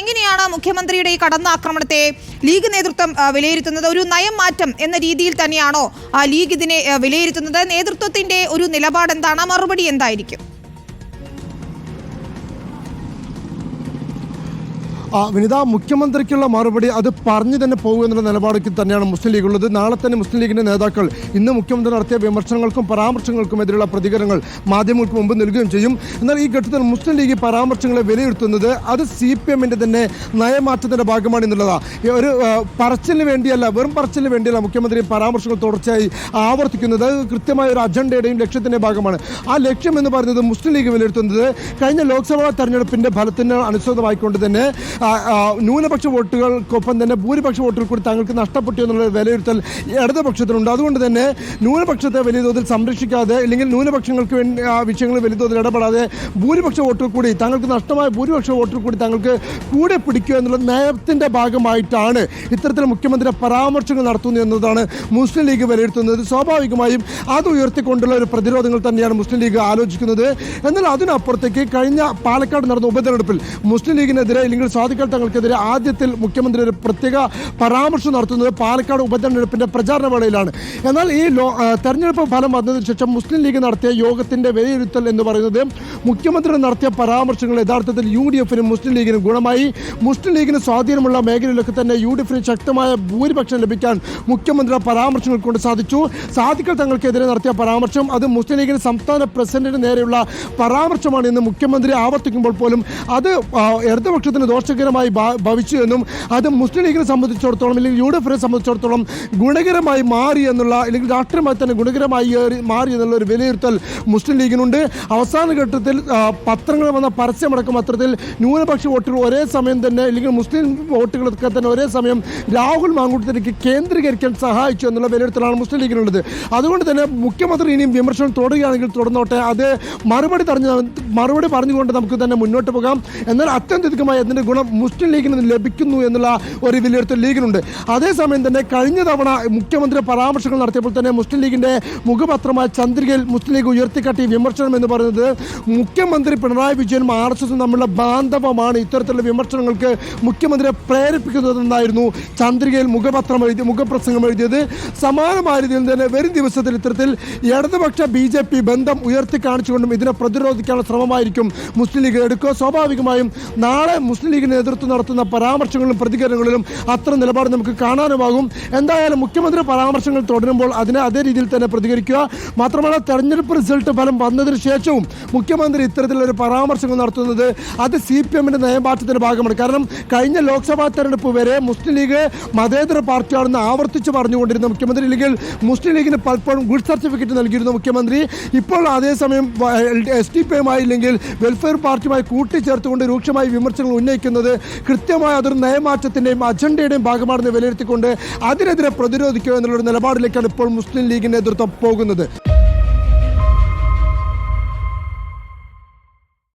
എങ്ങനെയാണ് മുഖ്യമന്ത്രിയുടെ ഈ കടന്നാക്രമണത്തെ ലീഗ് നേതൃത്വം വിലയിരുത്തുന്നത്? ഒരു നയം മാറ്റം എന്ന രീതിയിൽ തന്നെയാണോ ലീഗ് ഇതിനെ വിലയിരുത്തുന്നത്? നേതൃത്വത്തിന്റെ ഒരു നിലപാട് എന്താണ് മറുപടി എന്തായിരിക്കും? വിനിത മുഖ്യമന്ത്രിക്കുള്ള മറുപടി അത് പറഞ്ഞു തന്നെ പോകുമെന്നുള്ള നിലപാടിൽ തന്നെയാണ് മുസ്ലിം ലീഗ് ഉള്ളത്. നാളെ തന്നെ മുസ്ലിം ലീഗിന്റെ നേതാക്കൾ ഇന്ന് മുഖ്യമന്ത്രി നടത്തിയ വിമർശനങ്ങൾക്കും പരാമർശങ്ങൾക്കും എതിരെയുള്ള പ്രതികരണങ്ങൾ മാധ്യമങ്ങൾക്ക് മുമ്പ് നൽകുകയും ചെയ്യും. എന്നാൽ ഈ ഘട്ടത്തിൽ മുസ്ലിം ലീഗ് പരാമർശങ്ങളെ വിലയിരുത്തുന്നത് അത് സി പി എമ്മിന്റെ തന്നെ നയമാറ്റത്തിന്റെ ഭാഗമാണ് എന്നുള്ളതാണ് ഒരു പറച്ചിലിന് വേണ്ടിയല്ല വെറും പറച്ചിലിന് വേണ്ടിയല്ല മുഖ്യമന്ത്രി പരാമർശങ്ങൾ തുടർച്ചയായി ആവർത്തിക്കുന്നത്. കൃത്യമായ ഒരു അജണ്ടയുടെയും ലക്ഷ്യത്തിന്റെ ഭാഗമാണ്. ആ ലക്ഷ്യം എന്ന് പറയുന്നത് മുസ്ലിം ലീഗ് വിലയിരുത്തുന്നത് കഴിഞ്ഞ ലോക്സഭാ തെരഞ്ഞെടുപ്പിന്റെ ഫലത്തിന് അനുസൃതമായിക്കൊണ്ട് തന്നെ ന്യൂനപക്ഷ വോട്ടുകൾക്കൊപ്പം തന്നെ ഭൂരിപക്ഷ വോട്ടുകൾ കൂടി തങ്ങൾക്ക് നഷ്ടപ്പെട്ടു എന്നുള്ള വിലയിരുത്തൽ ഇടതുപക്ഷത്തിനുണ്ട് അതുകൊണ്ട് തന്നെ ന്യൂനപക്ഷത്തെ വലിയ തോതിൽ സംരക്ഷിക്കാതെ അല്ലെങ്കിൽ ന്യൂനപക്ഷങ്ങൾക്ക് വേണ്ടി വിഷയങ്ങൾ വലിയ തോതിൽ ഇടപെടാതെ ഭൂരിപക്ഷ വോട്ടുകൾ കൂടി തങ്ങൾക്ക് നഷ്ടമായ ഭൂരിപക്ഷ വോട്ടുകൾ കൂടി തങ്ങൾക്ക് കൂടെ പിടിക്കുക എന്നുള്ള നയത്തിന്റെ ഭാഗമായിട്ടാണ് ഇത്തരത്തിൽ മുഖ്യമന്ത്രി പരാമർശങ്ങൾ നടത്തുന്നു എന്നതാണ് മുസ്ലിം ലീഗ് വിലയിരുത്തുന്നത്. സ്വാഭാവികമായും അത് ഉയർത്തിക്കൊണ്ടുള്ള ഒരു പ്രതിരോധങ്ങൾ തന്നെയാണ് മുസ്ലിം ലീഗ് ആലോചിക്കുന്നത്. എന്നാൽ അതിനപ്പുറത്തേക്ക് കഴിഞ്ഞ പാലക്കാട് നടന്ന ഉപതെരഞ്ഞെടുപ്പിൽ മുസ്ലിം ലീഗിനെതിരെ അല്ലെങ്കിൽ സ്വാധികൾ തങ്ങൾക്കെതിരെ ആദ്യത്തിൽ മുഖ്യമന്ത്രി ഒരു പ്രത്യേക പരാമർശം നടത്തുന്നത് പാലക്കാട് ഉപതെരഞ്ഞെടുപ്പിന്റെ പ്രചാരണ വേളയിലാണ്. എന്നാൽ ഈ തെരഞ്ഞെടുപ്പ് ഫലം വന്നതിന് ശേഷം മുസ്ലിം ലീഗ് നടത്തിയ യോഗത്തിന്റെ വിലയിരുത്തൽ എന്ന് പറയുന്നത് മുഖ്യമന്ത്രി നടത്തിയ പരാമർശങ്ങൾ യഥാർത്ഥത്തിൽ യു ഡി എഫിനും മുസ്ലിം ലീഗിനും ഗുണമായി. മുസ്ലിം ലീഗിന് സ്വാധീനമുള്ള മേഖലയിലൊക്കെ തന്നെ യു ഡി എഫിന് ശക്തമായ ഭൂരിപക്ഷം ലഭിക്കാൻ മുഖ്യമന്ത്രിയുടെ പരാമർശങ്ങൾ കൊണ്ട് സാധിച്ചു. സാധിക്കൽ തങ്ങൾക്കെതിരെ നടത്തിയ പരാമർശം അത് മുസ്ലിം ലീഗിന് സംസ്ഥാന പ്രസിഡന്റിന് നേരെയുള്ള പരാമർശമാണ് എന്ന് മുഖ്യമന്ത്രി ആവർത്തിക്കുമ്പോൾ പോലും അത് ഇടതുപക്ഷത്തിന് ഇടതുപക്ഷത്തിന് ദോഷകരമായി ഭവിച്ചു എന്നും അത് മുസ്ലിം ലീഗിനെ സംബന്ധിച്ചിടത്തോളം അല്ലെങ്കിൽ യു ഡി എഫിനെ സംബന്ധിച്ചിടത്തോളം ഗുണകരമായി മാറി എന്നുള്ള അല്ലെങ്കിൽ രാഷ്ട്രീയമായി തന്നെ ഗുണകരമായി മാറി എന്നുള്ള ഒരു വിലയിരുത്തൽ മുസ്ലിം ലീഗിനുണ്ട്. അവസാന ഘട്ടത്തിൽ പത്രങ്ങൾ വന്ന പരസ്യമടക്കം അത്തരത്തിൽ ന്യൂനപക്ഷ വോട്ടുകൾ ഒരേ സമയം തന്നെ അല്ലെങ്കിൽ മുസ്ലിം വോട്ടുകളൊക്കെ തന്നെ ഒരേ സമയം രാഹുൽ മാങ്കൂട്ടത്തിലേക്ക് കേന്ദ്രീകരിക്കാൻ സഹായിച്ചു എന്നുള്ള വിലയിരുത്തലാണ് മുസ്ലിം ലീഗിനുള്ളത്. അതുകൊണ്ട് തന്നെ മുഖ്യമന്ത്രി ഇനിയും വിമർശനം തുടരുകയാണെങ്കിൽ തുടർന്നോട്ടെ അത് മറുപടി പറഞ്ഞു മറുപടി പറഞ്ഞുകൊണ്ട് നമുക്ക് തന്നെ മുന്നോട്ട് പോകാം. എന്നാൽ അത്യന്തികമായി അതിന്റെ ഗുണം മുസ്ലിം ലീഗിന് ലഭിക്കുന്നു എന്നുള്ള ഒരു വിലയിരുത്തൽ ലീഗിനുണ്ട്. അതേസമയം തന്നെ കഴിഞ്ഞ തവണ മുഖ്യമന്ത്രി പരാമർശങ്ങൾ നടത്തിയപ്പോൾ തന്നെ മുസ്ലിം ലീഗിന്റെ മുഖപത്രമായ ചന്ദ്രികയിൽ മുസ്ലിം ലീഗ് ഉയർത്തിക്കാട്ടിയ വിമർശനം എന്ന് പറയുന്നത് മുഖ്യമന്ത്രി പിണറായി വിജയനും ആർ എസ് എസും തമ്മിലുള്ള ബാന്ധവമാണ് ഇത്തരത്തിലുള്ള വിമർശനങ്ങൾക്ക് മുഖ്യമന്ത്രിയെ പ്രേരിപ്പിക്കുന്നതെന്നായിരുന്നു ചന്ദ്രികയിൽ മുഖപത്രം എഴുതി മുഖപ്രസംഗം എഴുതിയത്. സമാനമായ രീതിയിൽ തന്നെ വരും ദിവസത്തിൽ ഇത്തരത്തിൽ ഇടതുപക്ഷ ബി ജെ പി ബന്ധം ഉയർത്തി കാണിച്ചുകൊണ്ടും ഇതിനെ പ്രതിരോധിക്കാനുള്ള ശ്രമമായിരിക്കും മുസ്ലിം ലീഗ് എടുക്കുക. സ്വാഭാവികമായും നാളെ മുസ്ലിം ലീഗ് നേതൃത്വം നടത്തുന്ന പരാമർശങ്ങളിലും പ്രതികരണങ്ങളിലും അത്ര നിലപാട് നമുക്ക് കാണാനുമാകും. എന്തായാലും മുഖ്യമന്ത്രി പരാമർശങ്ങൾ തുടരുമ്പോൾ അതിനെ അതേ രീതിയിൽ തന്നെ പ്രതികരിക്കുക. മാത്രമല്ല തെരഞ്ഞെടുപ്പ് റിസൾട്ട് ഫലം വന്നതിന് ശേഷവും മുഖ്യമന്ത്രി ഇത്തരത്തിലൊരു പരാമർശങ്ങൾ നടത്തുന്നത് അത് സി പി എമ്മിന്റെ നയമാറ്റത്തിന്റെ ഭാഗമാണ്. കാരണം കഴിഞ്ഞ ലോക്സഭാ തെരഞ്ഞെടുപ്പ് വരെ മുസ്ലിം ലീഗ് മതേതര പാർട്ടിയാണെന്ന് ആവർത്തിച്ച് പറഞ്ഞുകൊണ്ടിരുന്ന മുഖ്യമന്ത്രി ഇല്ലെങ്കിൽ മുസ്ലിം ലീഗിന് പലപ്പോഴും ഗുഡ് സർട്ടിഫിക്കറ്റ് നൽകിയിരുന്ന മുഖ്യമന്ത്രി. ഇപ്പോൾ അതേസമയം എസ് ഡി പി എമ്മായി ഇല്ലെങ്കിൽ വെൽഫെയർ പാർട്ടിയുമായി കൂട്ടിച്ചേർത്തുകൊണ്ട് രൂക്ഷമായി വിമർശനങ്ങൾ ഉന്നയിക്കുന്നത് കൃത്യമായ അതൊരു നയമാറ്റത്തിന്റെയും അജണ്ടയുടെയും ഭാഗമാണെന്ന് വിലയിരുത്തിക്കൊണ്ട് അതിനെതിരെ പ്രതിരോധിക്കുക എന്നുള്ളൊരു നിലപാടിലേക്കാണ് ഇപ്പോൾ മുസ്ലിം ലീഗിന്റെ നേതൃത്വം പോകുന്നത്.